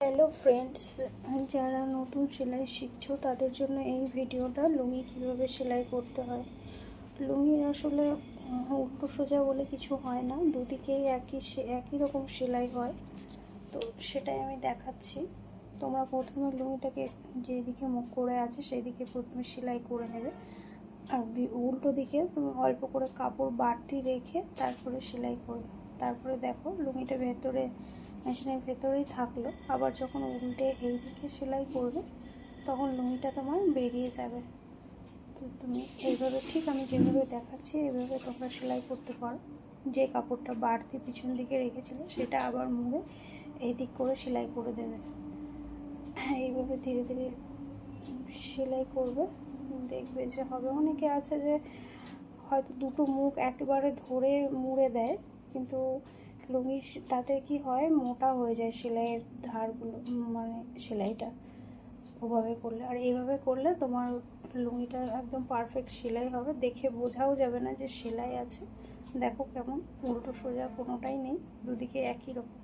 Hello friends যারা নতুন সেলাই শিখছো, তাদের জন্য এই ভিডিওটা লুঙ্গি কীভাবে সেলাই করতে হয়? লুঙ্গির আসলে উল্টো সোজা বলে কিছু হয় না, দুদিকেই একই একই রকম সেলাই হয়। তো সেটাই আমি দেখাচ্ছি। তোমরা প্রথমে লুঙ্গিটাকে যেদিকে মুখ করে আছে সেই দিকে প্রথমে সেলাই করে নেবে। আর উল্টো দিকে তুমি অল্প করে কাপড় বাড়তি রেখে তারপরে সেলাই করবে। তারপরে দেখো লুঙ্গিটা ভেতরে মেশিনের ভেতরেই থাকল। আবার যখন উল্টে এই দিকে সেলাই করবে, তখন লুঙ্গিটা তোমার বেরিয়ে যাবে। তো তুমি এইভাবে, ঠিক আমি যেভাবে দেখাচ্ছি, এইভাবে তোমরা সেলাই করতে পারো। যে কাপড়টা বাড়তি পিছন দিকে রেখেছিলে, সেটা আবার মুড়ে এই দিক করে সেলাই করে দেবে। হ্যাঁ এইভাবে ধীরে ধীরে সেলাই করবে। দেখবে যে হবে। অনেকে আছে যে হয়তো দুটো মুখ একেবারে ধরে মুড়ে দেয়, কিন্তু লুঙ্গি তাতে কি হয়? মোটা হয়ে যায় সেলাইয়ের ধারগুলো মানে সেলাইটা ওভাবে করলে। আর এইভাবে করলে তোমার লুঙ্গিটা একদম পারফেক্ট সেলাই হবে। দেখে বোঝাও যাবে না যে সেলাই আছে। দেখো কেমন, উল্টো সোজা কোনোটাই নেই। দুদিকে একই রকম।